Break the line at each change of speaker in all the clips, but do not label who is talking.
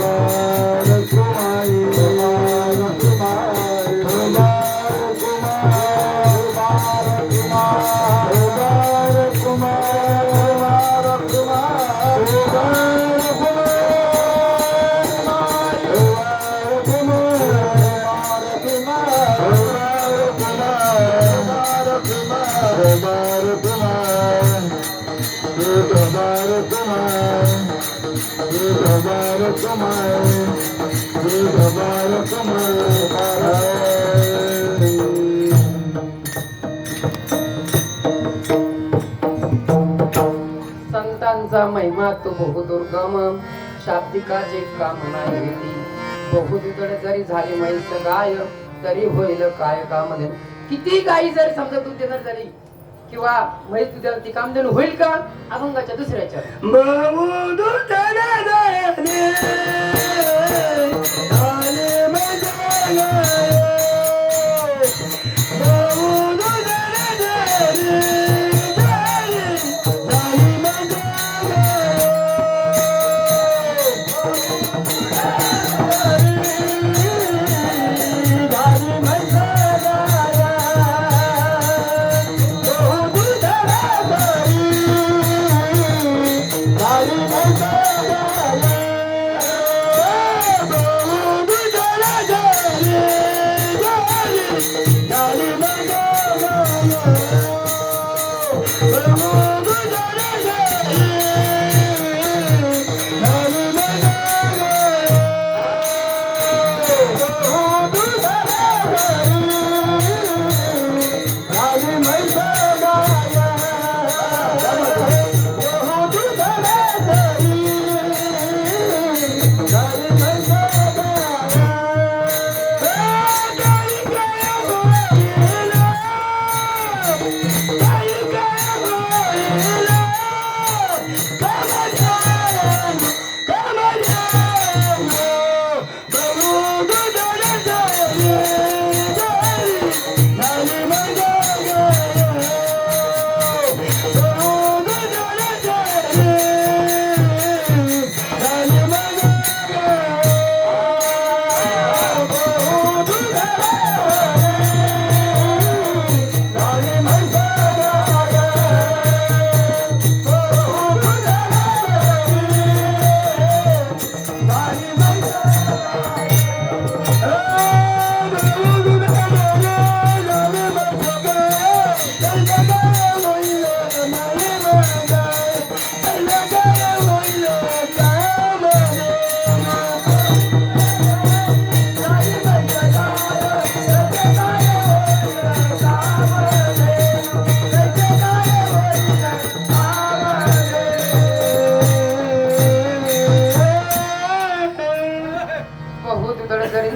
भारत संतांचा महिमा तो बहुदुर्गम शाब्दिकाचे काम नाही येती? बहुदितड जरी झाली म्हैस गाय तरी होईल काय काम किती गायी जरी समजा तू देणार झाली किंवा म्हैस तुझ्या ती काम देणं होईल का? अभंगाच्या दुसऱ्याच्या. बहुदितड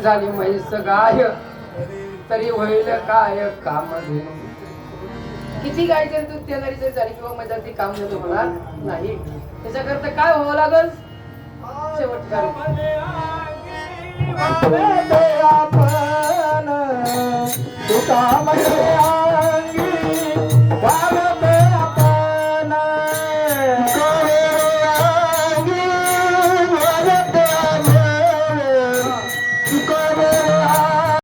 झाली म्हैस गाय. तरी होईल काय काम किती गाय जरी दूध त्या जरी झाली किंवा मैदान ती काम देतो होणार नाही त्याच्याकरता काय व्हावं लागल? शेवट
आपण